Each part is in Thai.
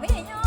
ไม่ยอ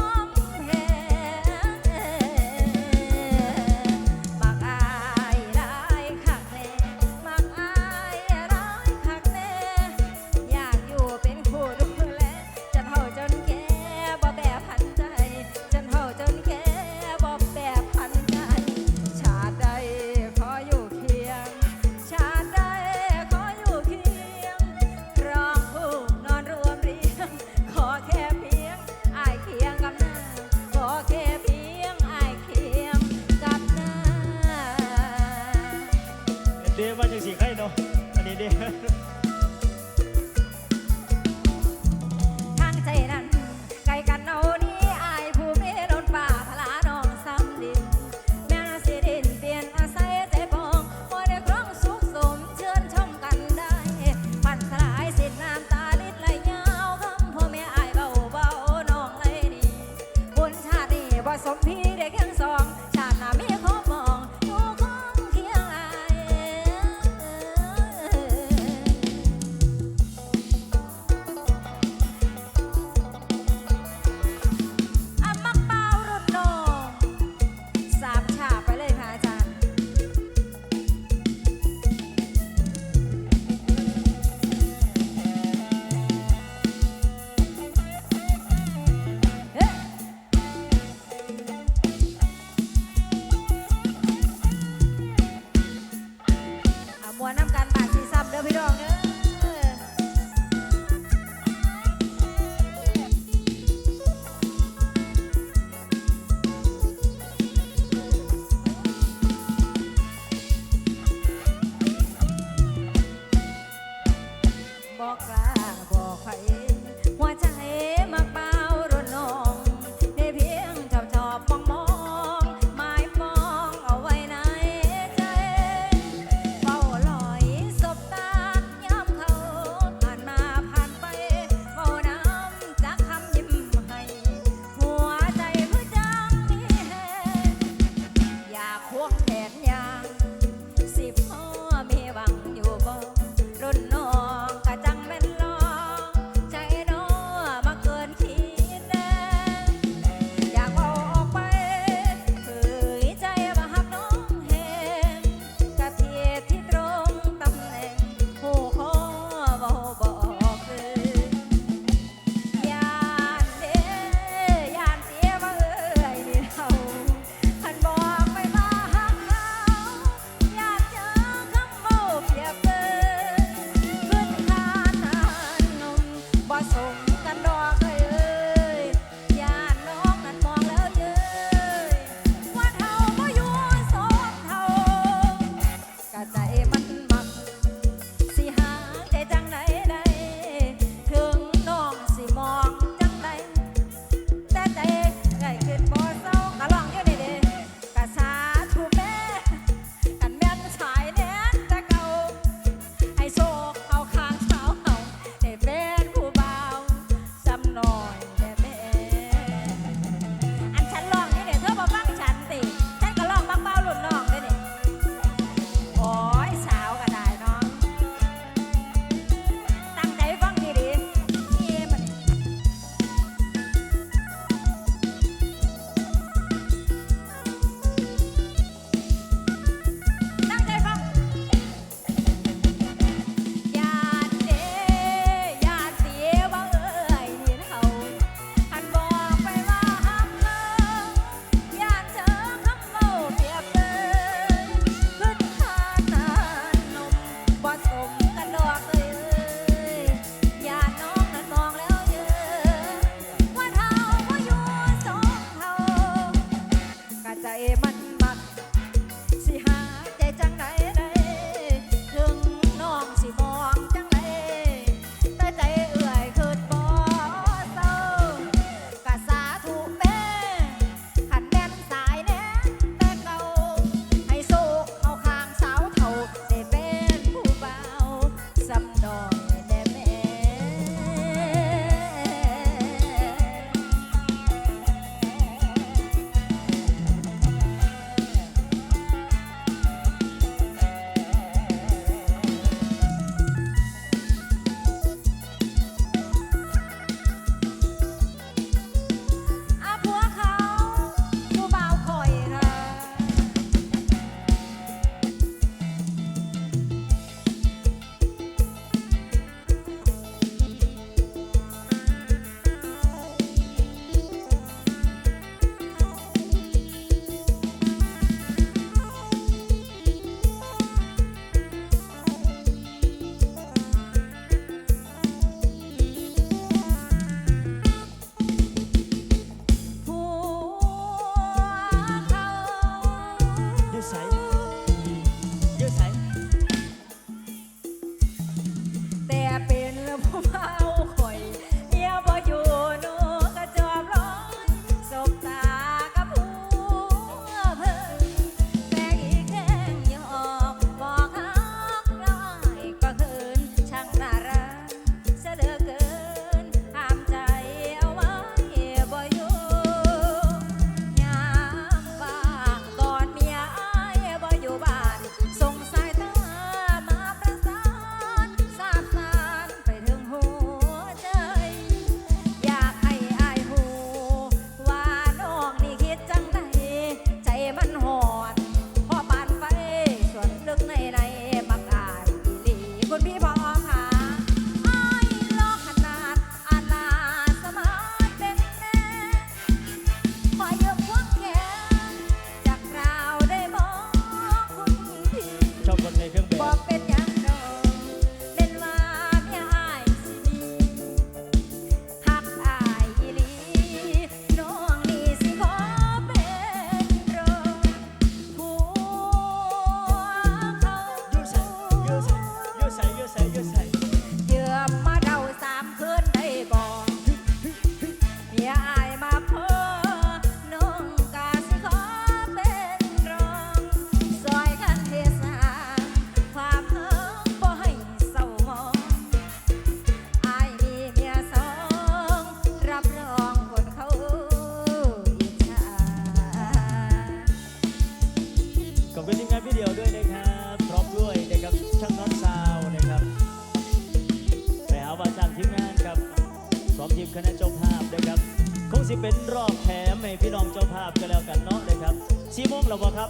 เป็นรอบแถมให้พี่น้องเจ้าภาพกันแล้วกันเนาะเลยครับชี้ม่วงเราบ่ครับ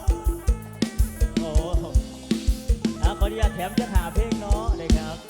โอ้ขออนุญาตแถมจะหาเพลงเนาะเลยครับ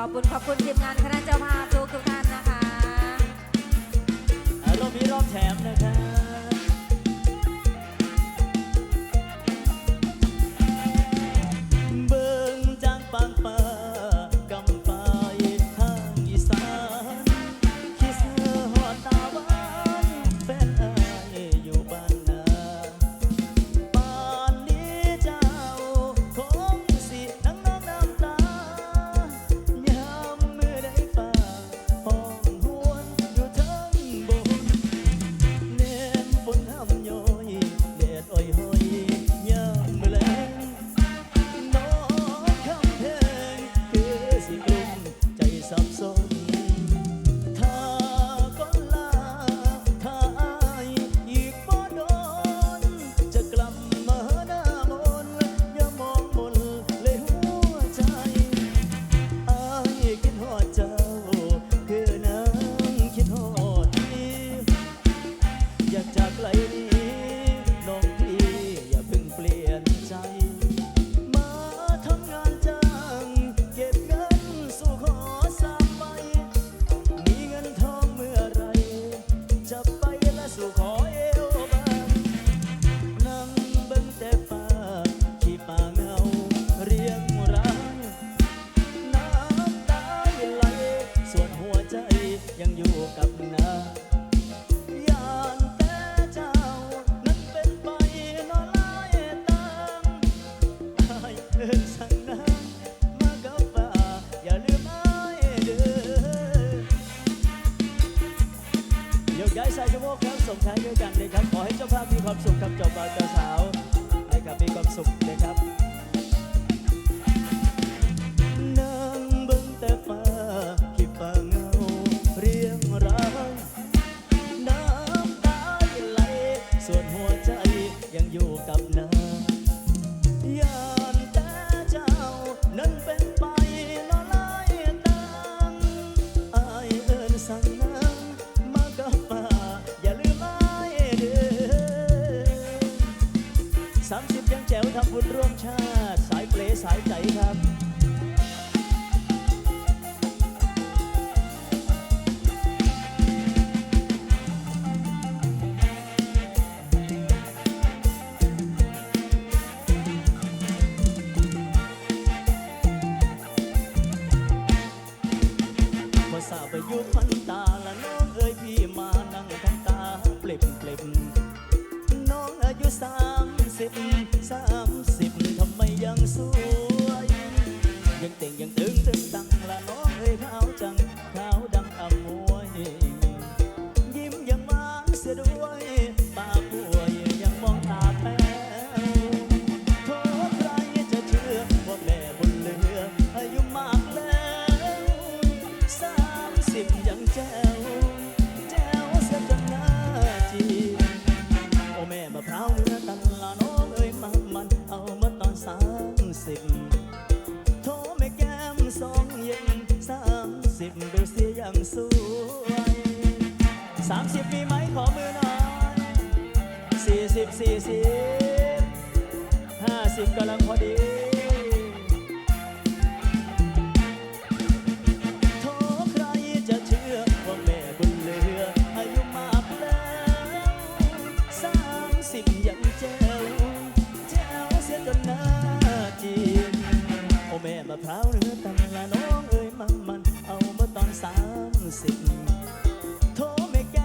ขอบคุณขอบคุณทีมงานคณะเจ้าภาพทุกทุกท่านนะคะรอบนี้รอบแถมนะครับ ส่งท้ายด้วยกันเลยครับขอให้เจ้าภาพมีความสุขครับเจ้าบ่าวเจ้าสาวนะครับมีความสุขนะครับ แต่ยู่พันตาละน้องเอ้ยพี่มานั่งทำตาเปลิบเปลิบน้องอายุสามสิบสามสิบทำไมยังสวย ยังเต่งยัง สิบสี่สิบห้าสิบกำลังพอดีโถใครจะเชื่อว่าแม่บุญเลือ อายุมาแล้สามสิบยังเจ้าเจ้าเสียจนน้าจีนโอ้แม่มะพร้าวเนื้อตำละน้องเอ้ยมันมันเอามาตอนสามสิบ